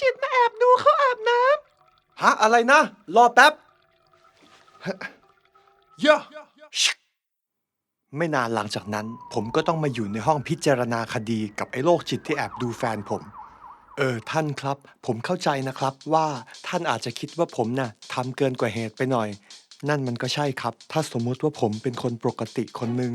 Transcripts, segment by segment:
จิตมาแอบดูเขาอาบน้ฮะอะไรนะ รอแป๊บเยอะไม่นานหลังจากนั้น ผมก็ต้องมาอยู่ในห้องพิจารณาคดีกับไอ้โรคจิตที่แอบดูแฟนผม เออท่านครับ ผมเข้าใจนะครับว่าท่านอาจจะคิดว่าผมน่ะทำเกินกว่าเหตุไปหน่อย นั่นมันก็ใช่ครับ ถ้าสมมติว่าผมเป็นคนปกติคนหนึ่ง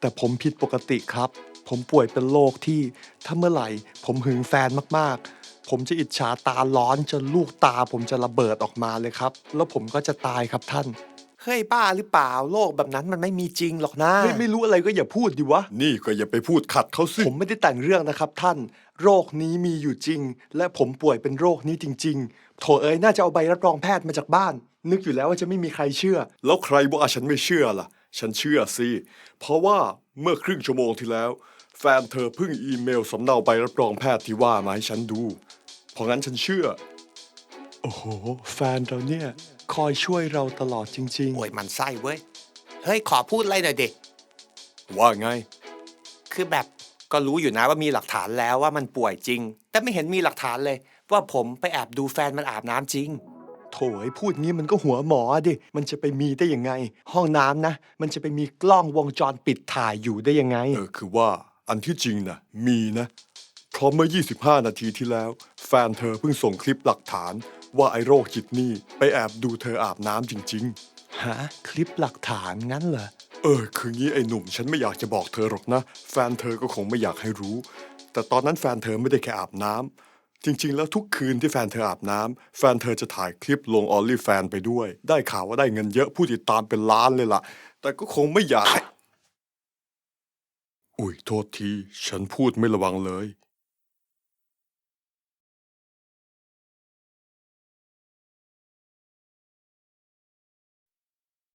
แต่ผมผิดปกติครับ ผมป่วยเป็นโรคที่ถ้าเมื่อไหร่ ผมหึงแฟนมากๆ ผมจะอิจฉาตาร้อนจนลูกตาผมจะระเบิดออกมาเลยครับ แล้วผมก็จะตายครับท่าน เฮ้ยบ้าหรือเปล่าโรคแบบนั้นมันไม่มีจริงหรอกนะเฮ้ยไม่รู้อะไรก็อย่าพูดดิวะ นี่ก็อย่าไปพูดขัดเขาสิผมไม่ได้แต่งเรื่องนะครับท่าน โรคนี้มีอยู่จริง และผมป่วยเป็นโรคนี้จริง ๆ โถเอ้ยน่าจะเอาใบรับรองแพทย์มาจากบ้าน นึกอยู่แล้วว่าจะไม่มีใครเชื่อ แล้วใครว่าฉันไม่เชื่อล่ะ ฉันเชื่อสิ เพราะว่าเมื่อครึ่งชั่วโมงที่แล้ว แฟนเธอเพิ่งอีเมลสำเนาใบรับรองแพทย์ที่ว่ามาให้ฉันดูเพ ราะงั้นฉันเชื่อ โอ้โห แฟนเราเนี่ย คอยช่วยเราตลอดจริง โอ้ยมันไส้เว้ย เฮ้ย ขอพูดอะไรหน่อยดิว่าไง คือแบบก็รู้อยู่นะว่ามีหลักฐานแล้วว่ามันป่วยจริง แต่ไม่เห็นมีหลักฐานเลย ว่าผมไปแอบดูแฟนมันอาบน้ำจริงๆโถไอ้พูดงี้มันก็หัวหมอดิ มันจะไปมีได้ยังไง ห้องน้ำนะ มันจะไปมีกล้องวงจรปิดถ่ายอยู่ได้ยังไง เออ คือว่าอันที่จริงนะมีนะ เพราะเมื่อ 25 นาทีที่แล้ว แฟนเธอเพิ่งส่งคลิปหลักฐาน ว่าไอ้โรคจิตนี่ไปแอบดูเธออาบน้ำจริงฮะคลิปหลักฐานงั้นเหรอ ๆ เออ คืองี้ไอ้หนุ่มฉันไม่อยากจะบอกเธอหรอกนะ แฟนเธอก็คงไม่อยากให้รู้ แต่ตอนนั้นแฟนเธอไม่ได้แค่อาบน้ำจริง ๆ แล้วทุกคืนที่แฟนเธออาบน้ำแฟนเธอจะถ่ายคลิปลงออลลี่แฟนไปด้วย ได้ข่าวว่าได้เงินเยอะผู้ติดตามเป็นล้านเลยล่ะ แต่ก็คงไม่อยากให้ อุ้ยโทษที ฉันพูดไม่ระวังเลย